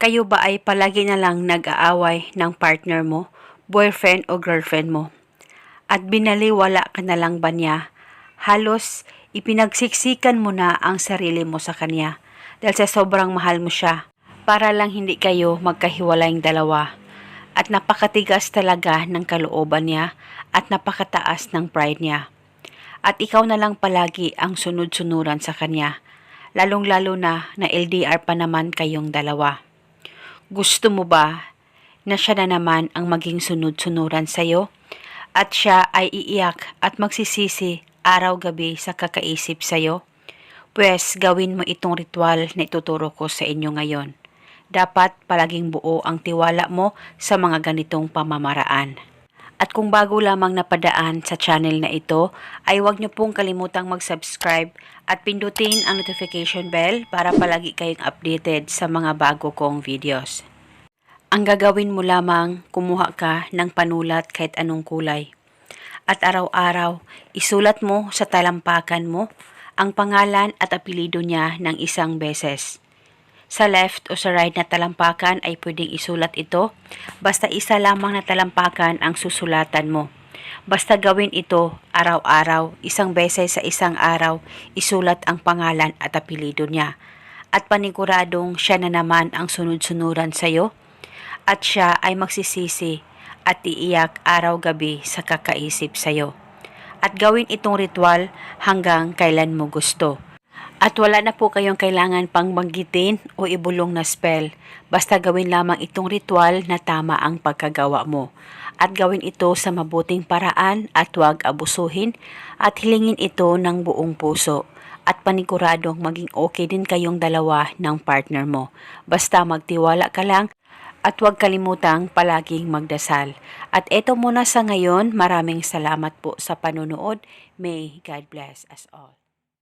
Kayo ba ay palagi na lang nag-aaway ng partner mo, boyfriend o girlfriend mo? At binaliwala ka na lang ba niya? Halos ipinagsiksikan mo na ang sarili mo sa kanya dahil sa sobrang mahal mo siya para lang hindi kayo magkahiwalayng dalawa. At napakatigas talaga ng kalooban niya at napakataas ng pride niya. At ikaw na lang palagi ang sunod-sunuran sa kanya, lalong-lalo na na LDR pa naman kayong dalawa. Gusto mo ba na siya na naman ang maging sunod-sunuran sa'yo? At siya ay iiyak at magsisisi araw-gabi sa kakaisip sa'yo? Pwes gawin mo itong ritual na ituturo ko sa inyo ngayon. Dapat palaging buo ang tiwala mo sa mga ganitong pamamaraan. At kung bago lamang napadaan sa channel na ito, ay huwag niyo pong kalimutang mag-subscribe at pindutin ang notification bell para palagi kayong updated sa mga bago kong videos. Ang gagawin mo lamang, kumuha ka ng panulat kahit anong kulay. At araw-araw, isulat mo sa talampakan mo ang pangalan at apelido niya ng isang beses. Sa left o sa right na talampakan ay pwedeng isulat ito, basta isa lamang na talampakan ang susulatan mo. Basta gawin ito araw-araw, isang beses sa isang araw, isulat ang pangalan at apelido niya. At paniguradong siya na naman ang sunod-sunuran sa'yo, at siya ay magsisisi at iiyak araw-gabi sa kakaisip sa'yo. At gawin itong ritual hanggang kailan mo gusto. At wala na po kayong kailangan pang banggitin o ibulong na spell. Basta gawin lamang itong ritual na tama ang pagkagawa mo. At gawin ito sa mabuting paraan at huwag abusuhin at hilingin ito ng buong puso. At paniguradong maging okay din kayong dalawa ng partner mo. Basta magtiwala ka lang at huwag kalimutang palaging magdasal. At eto muna sa ngayon, maraming salamat po sa panonood. May God bless us all.